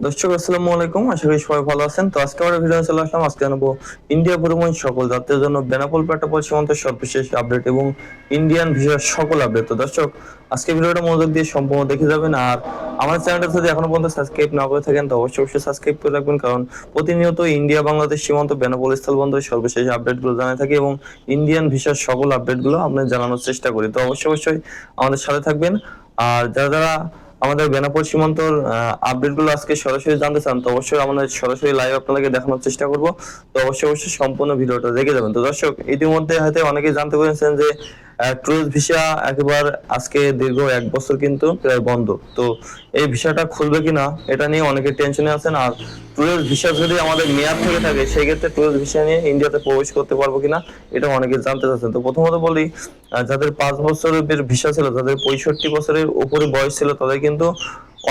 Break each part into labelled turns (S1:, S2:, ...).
S1: দর্শক, আসসালামু আলাইকুম। আশা করি সবাই ভালো আছেন। তো আজকে আমরা ভিডিও চলে আসলাম। আজকে জানাব ইন্ডিয়া ভ্রমণ সকল যাত্রীদের জন্য বেনাপোল পেটাপোল সীমান্তের সর্বশেষ আপডেট এবং ইন্ডিয়ান ভিসার সকল আপডেট তো দর্শক, আজকে ভিডিওটা মনোযোগ দিয়ে সম্পূর্ণ দেখে যাবেন। আর আমার চ্যানেলটা যদি এখনও পর্যন্ত সাবস্ক্রাইব না করে থাকেন, তো অবশ্যই অবশ্যই সাবস্ক্রাইব করে রাখবেন। কারণ প্রতিনিয়ত ইন্ডিয়া বাংলাদেশ সীমান্ত, বেনাপোল স্থলবন্দরের সর্বশেষ আপডেটগুলো জানিয়ে থাকি এবং ইন্ডিয়ান ভিসার সকল আপডেটগুলো আপনাদের জানানোর চেষ্টা করি। তো অবশ্যই অবশ্যই আমাদের সাথে থাকবেন। আর যারা যারা আমাদের বেনাপোল সীমান্তর আপডেটগুলো আজকে সরাসরি জানতে চান, তো অবশ্যই আমাদের সরাসরি লাইভ আপনাদেরকে দেখানোর চেষ্টা করব। তো অবশ্যই অবশ্যই সম্পূর্ণ ভিডিওটা দেখে যাবেন। তো দর্শক, ইতিমধ্যে হয়তো অনেকেই জানতে পেরেছেন যে ট্যুরিস্ট ভিসা একবার আজকে দীর্ঘ এক বছর কিন্তু প্রায় বন্ধ। তো এই ভিসাটা খুলবে কিনা, এটা নিয়ে অনেকে টেনশনে আছেন। আর ট্যুরিস্ট ভিসা যদি আমাদের মেয়াদ থেকে থাকে সেই ক্ষেত্রে ট্যুরিস্ট ভিসা নিয়ে ইন্ডিয়াতে প্রবেশ করতে পারব কিনা, এটা অনেকে জানতে চাচ্ছেন। তো প্রথমত বলি যাদের পাঁচ বছরের ভিসা ছিল, যাদের পঁয়ষট্টি বছরের উপরে বয়স ছিল, তাদের কিন্তু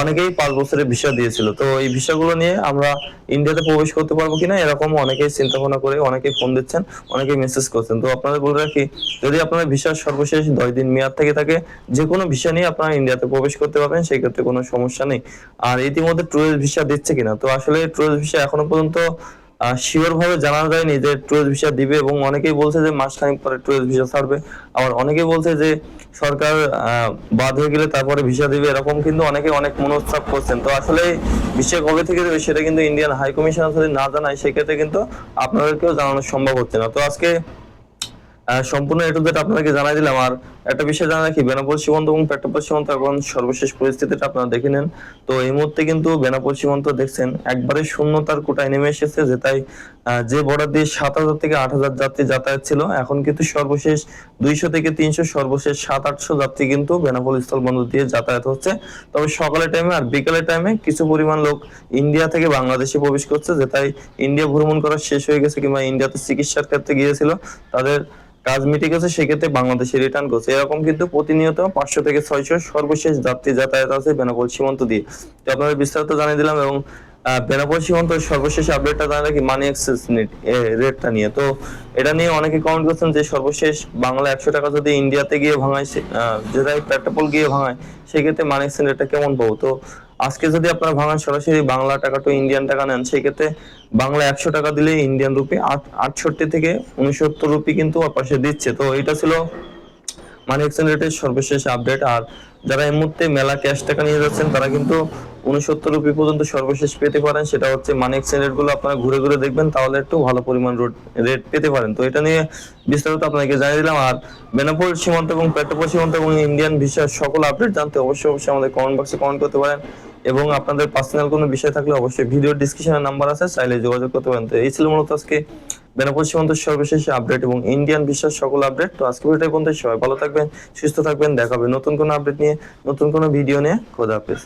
S1: অনেকেই পাঁচ বছরের ভিসা দিয়েছিল। তো এই ভিসাগুলো নিয়ে আমরা ইন্ডিয়াতে প্রবেশ করতে পারব কিনা এরকম অনেকেই চিন্তা ভাবনা করে, অনেকেই ফোন দিচ্ছেন, অনেকেই মেসেজ করছেন। তো আপনাদের বলে রাখি, যদি আপনার ভিসা সর্বশেষ দশ দিন মেয়াদ থেকে থাকে যে কোনো ভিসা নিয়ে আপনারা ইন্ডিয়াতে প্রবেশ করতে পারবেন সেই ক্ষেত্রে কোনো সমস্যা নেই। আর ইতিমধ্যে ট্যুরিস্ট ভিসা দিচ্ছে কিনা? তো আসলে ট্যুরিস্ট ভিসা এখনও পর্যন্ত শিওর ভাবে জানা যায়নি যে টুরিস্ট ভিসা দিবে এবং অনেকেই বলছে যে মাসখানেক পরে টুরিস্ট ভিসা ছাড়বে। আবার অনেকেই বলছে যে সরকার বাদ হয়ে গেলে তারপরে ভিসা দিবে এরকম, কিন্তু অনেকে অনেক মনোস্তাপ করছেন। তো আসলে বিশ্বে কবে থেকে দেবে সেটা কিন্তু ইন্ডিয়ান হাই কমিশন যদি না জানায়, সেক্ষেত্রে কিন্তু আপনাদেরকেও জানানো সম্ভব হচ্ছে না। তো আজকে সম্পূর্ণ এটু যেটা জানাই দিলাম। আর একটা বিষয় জানা রাখি, বেনাপোল সীমান্ত এবং পেট্রাপোল সীমান্ত এখন সর্বশেষ পরিস্থিতিটা আপনারা দেখে নেন। তো এই মুহূর্তে কিন্তু বেনাপোল সীমান্ত দেখছেন, একবারে শূন্যতার কোটায় নেমে এসেছে, যে তাই যে বর্ডার দিয়ে সাত হাজার থেকে আট হাজার যাত্রী যাতায়াত ছিল, এখন কিন্তু সর্বশেষ দুইশো থেকে তিনশো, সর্বশেষ সাত আটশো যাত্রী কিন্তু বেনাপোল স্থলবন্দর দিয়ে যাতায়াত হচ্ছে। তবে সকালের টাইমে আর বিকালের টাইমে কিছু পরিমাণ লোক ইন্ডিয়া থেকে বাংলাদেশে প্রবেশ করছে, যে তাই ইন্ডিয়া ভ্রমণ করা শেষ হয়ে গেছে কিংবা ইন্ডিয়াতে চিকিৎসার ক্ষেত্রে গিয়েছিল। তাদের কাজ মিটে গেছে, সেক্ষেত্রে বাংলাদেশে রিটার্ন করছে। এরকম কিন্তু প্রতিনিয়ত পাঁচশো থেকে ছয়শো সর্বশেষ যাত্রী যাতায়াত আছে বেনাপোল সীমান্ত দিয়ে। তো আপনাদের বিস্তারিত জানিয়ে দিলাম এবং বেনাপোল সীমান্ত সর্বশেষ আপডেটটা জানা রাখি মানি এক্সেস রেটটা নিয়ে। তো এটা নিয়ে অনেকে কমেন্ট করছেন যে সর্বশেষ বাংলা একশো টাকা যদি ইন্ডিয়াতে গিয়ে ভাঙায় যেটাই পেট্রাপোল গিয়ে ভাঙায়, সেক্ষেত্রে মানি এক্সচেঞ্জ রেটটা কেমন পাবো? তো আজকে যদি আপনারা ভাঙান, সরাসরি বাংলা টাকা টু ইন্ডিয়ান টাকা নেন, সেক্ষেত্রে বাংলা একশো টাকা দিলে ইন্ডিয়ান রুপি আট, আটষট্টি থেকে উনসত্তর রুপি কিন্তু পাশে দিচ্ছে। তো এটা ছিল মানি এক্সচেঞ্জ রেটের সর্বশেষ আপডেট আর যারা এই মুহূর্তে মেলা ক্যাশ টাকা নিয়ে যাচ্ছেন, তারা কিন্তু উনসত্তর রুপি পর্যন্ত সর্বশেষ পেতে পারেন। সেটা হচ্ছে মানি এক্সচেঞ্জ রেটগুলো আপনারা ঘুরে ঘুরে দেখবেন, তাহলে একটু ভালো পরিমাণ রেট পেতে পারেন। তো এটা নিয়ে বিস্তারিত আপনাকে জানিয়ে দিলাম, আর বেনাপোল সীমান্ত এবং পেট্রোপোল সীমান্ত এবং ইন্ডিয়ান ভিসার সকল আপডেট জানতে অবশ্যই অবশ্যই আমাদের কমেন্ট বক্সে কমেন্ট করতে পারেন। এবং আপনাদের পার্সোনাল কোনো বিষয় থাকলে অবশ্যই ভিডিও ডিসক্রিপশনে নাম্বার আছে, চাইলে যোগাযোগ করতে পারেন। তো এই ছিল মূলত আজকে বেনাপোল সীমান্তের সর্বশেষ আপডেট এবং ইন্ডিয়ান বিশ্বের সকল আপডেট তো আজকে ভিডিওটা পর্যন্ত সবাই ভালো থাকবেন, সুস্থ থাকবেন, দেখাবে নতুন কোনো আপডেট নিয়ে, নতুন কোনো ভিডিও নিয়ে। খোদা হাফেজ।